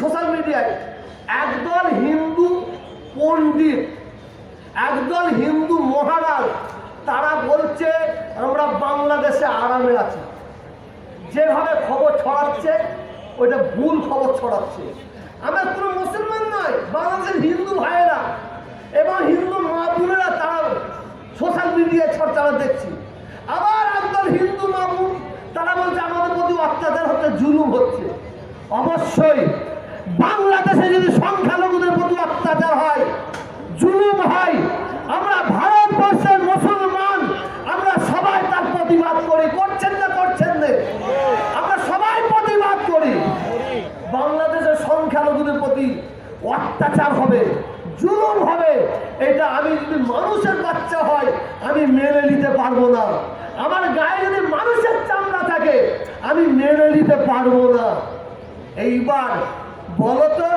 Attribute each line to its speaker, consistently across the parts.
Speaker 1: Social মিডিয়ায়, একদল হিন্দু পণ্ডিত, একদল হিন্দু মহারাজ, তারা বলছে, আমরা বাংলাদেশে আরামে আছি। যেভাবে খবর ছড়াচ্ছে, ওইটা ভুল খবর ছড়াচ্ছে। আমরা কোনো মুসলমান নয়, বাংলাদেশের হিন্দু ভাইয়েরা। এবং হিন্দু মা বোনেরা তারা সোশ্যাল মিডিয়ায় চর্চারা দেখছি। আবার একদল হিন্দু মা তারা বলছে, আমাদের প্রতি অত্যাচার হচ্ছে, জুলুম হচ্ছে। অবশ্যই বাংলাদেশে যদি সংখ্যালঘুদের প্রতি অত্যাচার হয়, জুলুম হয়, আমরা ভারতবর্ষের মুসলমান, আমরা সবাই তার প্রতিবাদ করি। করছেন না করছেন না। আমরা সবাই প্রতিবাদ করি। বাংলাদেশের সংখ্যালঘুদের প্রতি অত্যাচার হবে, জুলুম হবে। এটা আমি যদি মানুষের বাচ্চা হয়, আমি মেনে নিতে পারব না। আমার গায়ে যদি মানুষের চামড়া থাকে, আমি মেনে নিতে পারব না। এইবার বলতো,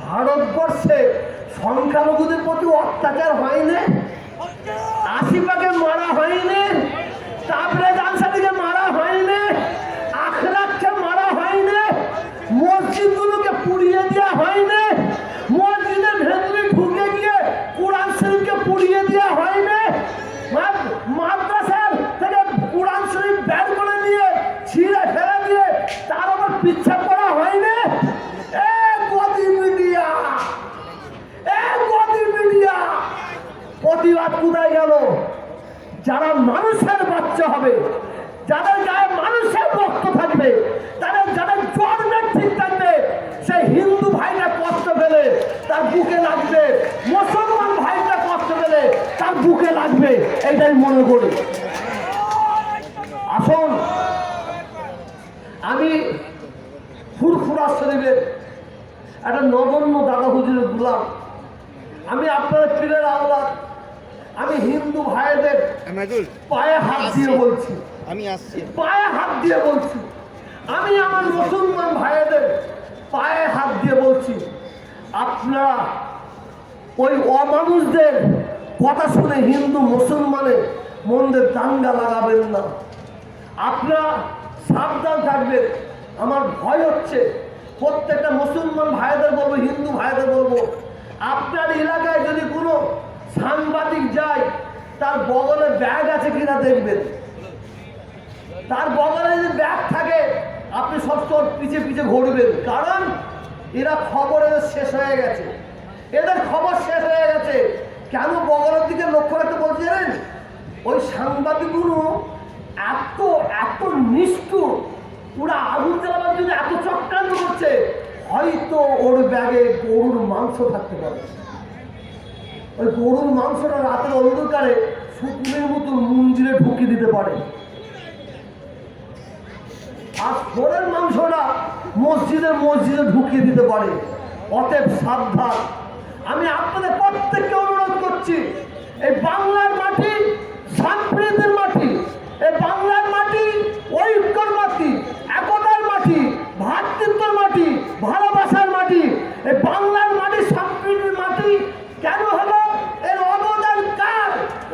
Speaker 1: ভারতবর্ষে সংখ্যালঘুদের প্রতি অত্যাচার হয়নি? আশিপাকে মারা হয়নি? তারপরে জানসাদিকে মারা হয়নি? আখরাককে মারা হয়নি? মসজিদগুলোকে পুড়িয়ে দেওয়া হয়নি ভেতরে ঢুকে গিয়ে কোরআন শরীফকে পুড়িয়ে দেওয়া হয়নি মা- মাদ্রাসার থেকে কোরআন শরীফ বের করে নিয়ে ছিঁড়ে ফেলে দিয়ে তার উপর পিচ্ছা করা হয়নি এ গদি মিডিয়া এ গদি মিডিয়া প্রতিবাদ কোথায় গেল যারা মানুষের বাচ্চা হবে। যাদের গায়ে মানুষের রক্ত থাকবে, তাদের যাদের জন্মের ঠিক থাকবে সেই হিন্দু ভাইটা কষ্ট পেলে তার বুকে লাগবে, মুসলমান ভাইটা কষ্ট পেলে তার বুকে লাগবে এটাই মনে করি। আসুন, আমি ফুরফুরা শরীফের একটা নগণ্য দাদা হুজুরের গুলাম। আমি আপনাদের পীরের আওলাদ। আমি হিন্দু ভাইদের পায়ে হাত দিয়ে বলছি।
Speaker 2: আমি আসছি।
Speaker 1: পায়ে হাত দিয়ে বলছি। আমি আমার মুসলমান ভাইদের পায়ে হাত দিয়ে বলছি আপনারা ওই অমানুষদের কথা শুনে হিন্দু মুসলমানের মন্দের দাঙ্গা লাগাবেন না। আপনারা সাবধান থাকবেন। আমার ভয় হচ্ছে প্রত্যেকটা মুসলমান ভাইদের বলব হিন্দু ভাইদের বলব আপনার এলাকায় যদি কোনো সাংবাদিক যায়, তার বগলে ব্যাগ আছে কিনা দেখবেন। তার বগলে যদি ব্যাগ থাকে, আপনি সবসময় পিছে পিছে ঘুরবেন। কারণ এরা খবর এদের শেষ হয়ে গেছে। এদের খবর শেষ হয়ে গেছে। কেন বগলের দিকে লক্ষ্য রাখতে বলতে জানেন? ওই সাংবাদিকগুলো এত এত নিষ্ঠুর। ওরা আগুন জ্বালাবার জন্য এত চক্রান্ত করছে, হয়তো ওর ব্যাগে গরুর মাংস থাকতে পারে। ওই গরুর মাংসটা রাতের অন্ধকারে শুকনের মতো মন্দিরে ঢুকিয়ে দিতে পারে। আর ফোরের মাংসটা মসজিদে মসজিদে ঢুকিয়ে দিতে পারে। অতএব সাবধান। আমি আপনাদের প্রত্যেককে অনুরোধ করছি, এই বাংলার মাটি সম্প্রীতির মাটি এই বাংলার মাটি ঐক্যর মাটি একতার মাটি ভ্রাতৃত্বর মাটি ভালোবাসার মাটি এই বাংলার মাটি সম্প্রীতির মাটি কেন হলো এর অবদান কার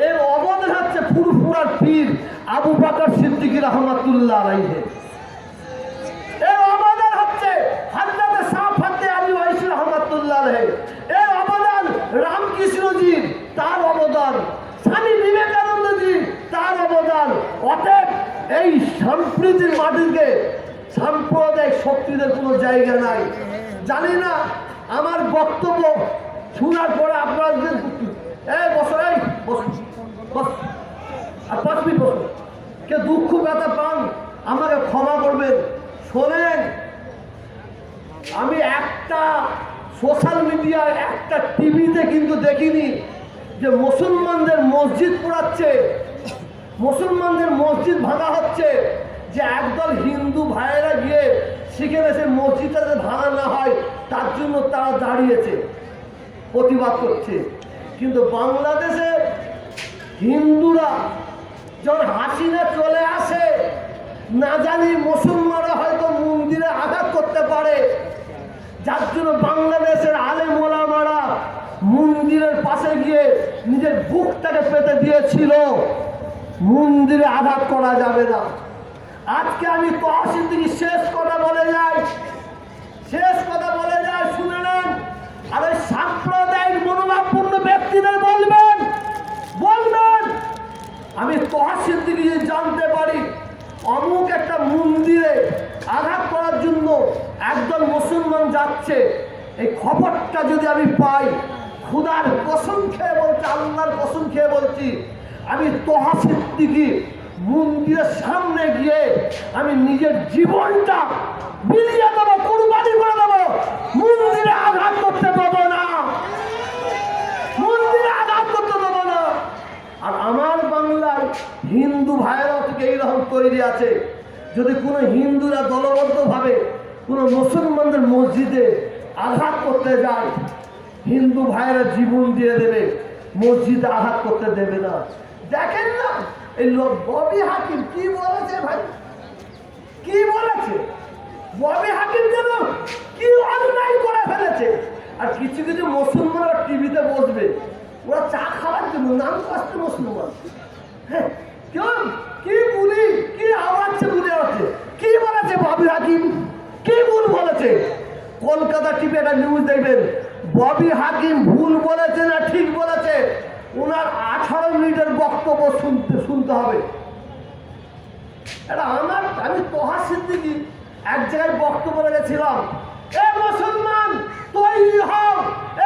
Speaker 1: এর অবদান হচ্ছে ফুরফুরার পীর আবু বাকর সিদ্দিকী রহমাতুল্লাহ আলাইহে। এর অবদান হচ্ছে হাজরাতে সাফাতে আলী ওয়াইসি রহমাতুল্লাহ আলাইহি। এর অবদান রামকৃষ্ণজির তার অবদান। স্বামী বিবেকানন্দজি তার অবদান। অতএব এই সম্প্রীতির মাটিকে সাম্প্রদায়িক শক্তিদের কোনো জায়গা নাই। জানি না আমার বক্তব্য শোনার পরে আপনারা এই বসো এই আর পাঁচ মিনিট বসো। কে দুঃখ ব্যথা পান, আমাকে ক্ষমা করবেন। শোনেন, আমি একটা সোশ্যাল মিডিয়ায় একটা টিভিতে কিন্তু দেখিনি যে মুসলমানদের মসজিদ পোড়াচ্ছে, মুসলমানদের মসজিদ ভাঙা হচ্ছে, যে একদল হিন্দু ভাইয়েরা গিয়ে সেখানে সে মসজিদটা ভাঙা না হয়, তার জন্য তারা দাঁড়িয়েছে, প্রতিবাদ করছে। কিন্তু বাংলাদেশে হিন্দুরা যখন হাসিনা চলে আসে, না জানি মুসলমানরা হয়তো মন্দিরে আঘাত করতে পারে। যার জন্য বাংলাদেশের আলে মোলামারা মন্দিরের পাশে গিয়ে নিজের বুকটাকে পেতে দিয়েছিল। মন্দিরে আঘাত করা যাবে না। আজকে আমি থেকে শেষ কথা বলে যাই শেষ কথা বলে সিদ্দিকি যদি জানতে পারি, অমুক একটা মন্দিরে আঘাত করার জন্য একদল মুসলমান যাচ্ছে। এই খবরটা যদি আমি পাই, খুদার কসম খেয়ে বলছি আল্লাহর কসম খেয়ে বলছি, আমি তোহা সিদ্দিকি মন্দিরের সামনে গিয়ে আমি নিজের জীবনটা বিলিয়ে দেবো, কুরবানি করে দেবো, মন্দিরে আঘাত করতে দেবো না মন্দিরে আঘাত করতে দেবো না আর আমার বাংলায় হিন্দু ভাইয়েরাও থেকে এইরকম তৈরি আছে। যদি কোনো হিন্দুরা দলবদ্ধভাবে কোনো মুসলমানদের মসজিদে আঘাত করতে যায়, হিন্দু ভাইয়েরা জীবন দিয়ে দেবে, মসজিদে আঘাত করতে দেবে না। দেখেন না, এই লোক ববি হাকিম কি বলেছে ভাই? কি বলেছে? ববি হাকিম যেন কি অন্যায় করে ফেলেছে? আর কিছু কিছু মুসলমানরা টিভিতে বসবে, ওরা চা খাওয়ার জন্য নাম কষ্ট মুসলমান। কি বলি, কি আওয়াজ বলে আছে? কি বলেছে ববি হাকিম? কি ভুল বলেছে? কলকাতা টিভি একটা নিউজ দেখবেন। ববি হাকিম ভুল বলেছে না ঠিক বলেছে? ওনার আঠারো মিনিটের বক্তব্য শুনতে শুনতে হবে। এটা আমার, আমি তোহা সিদ্দিকি এক জায়গায় বক্তব্য রেখেছিলাম। এ মুসলমান, তৈরি হও এ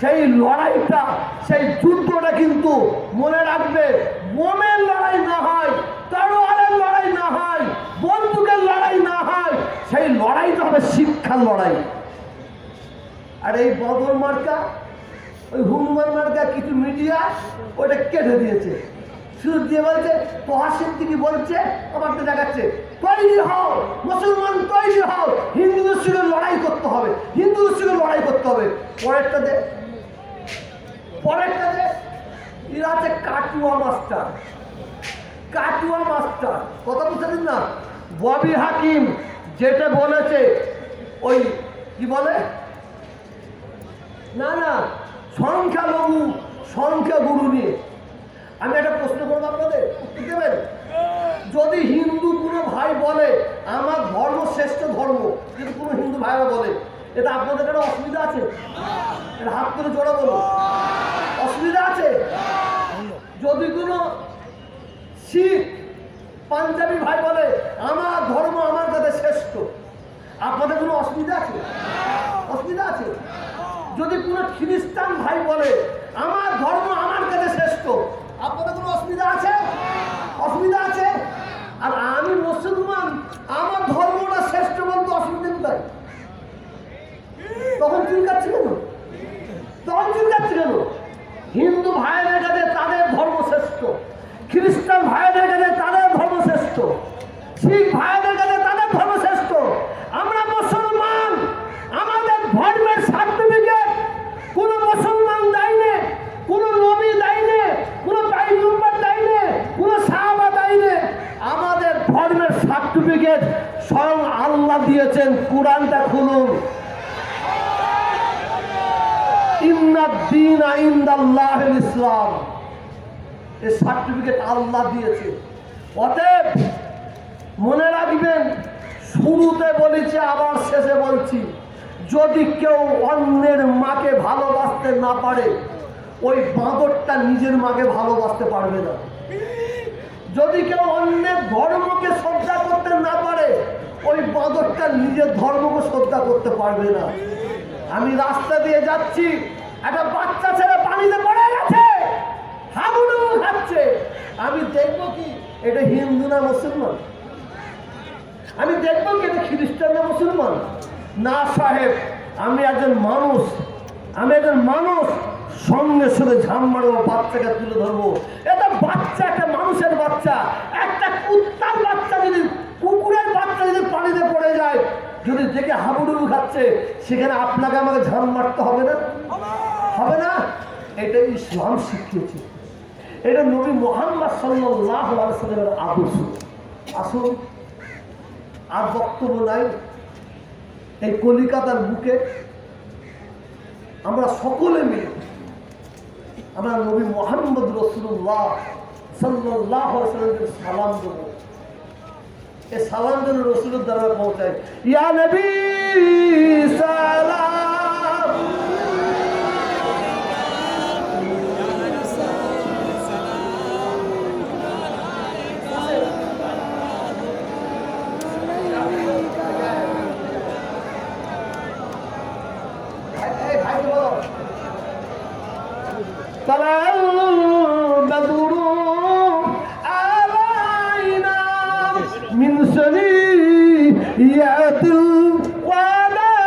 Speaker 1: সেই লড়াইটা, সেই যুদ্ধটা কিন্তু মনে রাখবে বোমের লড়াই না হয়, তরোয়ালের লড়াই না হয়, বন্দুকের লড়াই না হয়, সেই লড়াইটা হবে শিক্ষার লড়াই। আর এই বদল মার্কা, ওই হনুমান মার্কা কিছু মিডিয়া ওটা কেটে দিয়েছে। শুধু দিয়ে বলছে তোহার সিদ্দিকি বলছে আমার তো দেখাচ্ছে, তৈরি হও, মুসলমান তৈরি হও হিন্দুদের সঙ্গে লড়াই করতে হবে হিন্দুদের সঙ্গে লড়াই করতে হবে। পরেরটা দে পরেরটা দে এরা আছে কাটুয়া মাস্টার। কাটুয়া মাস্টার। কথা বুঝতে না? ববি হাকিম যেটা বলেছে, ওই কি বলে? না না, সংখ্যালঘু, সংখ্যাগুরু নিয়ে। আমি একটা প্রশ্ন করব আপনাদের, উত্তর দেবেন? যদি হিন্দু কোনো ভাই বলে, আমার ধর্ম শ্রেষ্ঠ ধর্ম যদি কোনো হিন্দু ভাইরা বলে এটা আপনাদের কারও অসুবিধা আছে? এটা হাত করে জোড়া বলো অসুবিধা আছে? যদি কোনো শিখ পাঞ্জাবি ভাই বলে, আমার ধর্ম আমার কাছে শ্রেষ্ঠ আপনাদের কোনো অসুবিধা আছে? অসুবিধা আছে? যদি কোনো খ্রিস্টান ভাই বলে, আমার ধর্ম আমার কাছে শ্রেষ্ঠ আপনাদের কোনো অসুবিধা আছে অসুবিধা আছে আর আমি মুসলমান আমার ধর্মটা শ্রেষ্ঠ বলতে অসুবিধা কোথায় তখন চুলকাচ্ছে কেন তখন চুলকাচ্ছে কেন হিন্দু ভাইদের কাছে তাদের ধর্ম শ্রেষ্ঠ খ্রিস্টান ভাইদের কাছে তাদের ধর্ম শ্রেষ্ঠ শিখ ভাইদের কাছে তাদের ধর্ম শ্রেষ্ঠ। আমরা মুসলমান। আমাদের ধর্মের সার্টিফিকেট কোনো মুসলমান দেয়নি, কোনো নবী দেয়নি, কোনো পাইগম্বর দেয়নি, কোনো সাহাবা দেয়নি। আমাদের ধর্মের সার্টিফিকেট স্বয়ং আল্লাহ দিয়েছেন। কোরআনটা খুলুন। ইন্দাল্লাহ ইসলাম। এই সার্টিফিকেট আল্লাহ দিয়েছে। অতএব মনে রাখবেন, শুরুতে বলেছি, আবার শেষে বলছি, যদি কেউ অন্যের মাকে ভালোবাসতে না পারে, ওই বাঁদরটা নিজের মাকে ভালোবাসতে পারবে না। যদি কেউ অন্যের ধর্মকে শ্রদ্ধা করতে না পারে, ওই বাঁদরটা নিজের ধর্মকে শ্রদ্ধা করতে পারবে না। আমি রাস্তা দিয়ে যাচ্ছি, একটা বাচ্চা ছেলে পানিতে পড়ে গেছে, হাবুডুবু খাচ্ছে। আমি দেখব কি? এটা হিন্দু না মুসলমান? আমি দেখব কি এটা খ্রিস্টান না মুসলমান? না সাহেব, আমি একজন মানুষ। আমি একজন মানুষ। সঙ্গে সঙ্গে ঝাম মারবো, বাচ্চাকে তুলে ধরবো। এটা বাচ্চা, একটা মানুষের বাচ্চা। একটা কুত্তার বাচ্চা যদি, কুকুরের বাচ্চা যদি পানিতে পড়ে যায়, যদি দেখে হাবুডুবু খাচ্ছে, সেখানে আপনাকে আমাকে ঝাম মারতে হবে না? হবে না? এটাই ইসলাম শিখিয়েছে। এটা নবী মোহাম্মদ সাল্লামের আদর্শ। আসুন আর বক্তব্য নাই। এই কলিকাতার বুকে আমরা সকলে মিলে আমরা নবী মোহাম্মদ রসুল্লাহ সাল্লাহ সালাম দেবো। এ সালাম যেন রসুলের দ্বারা পৌঁছায়। ইয়া নবী, সালাম।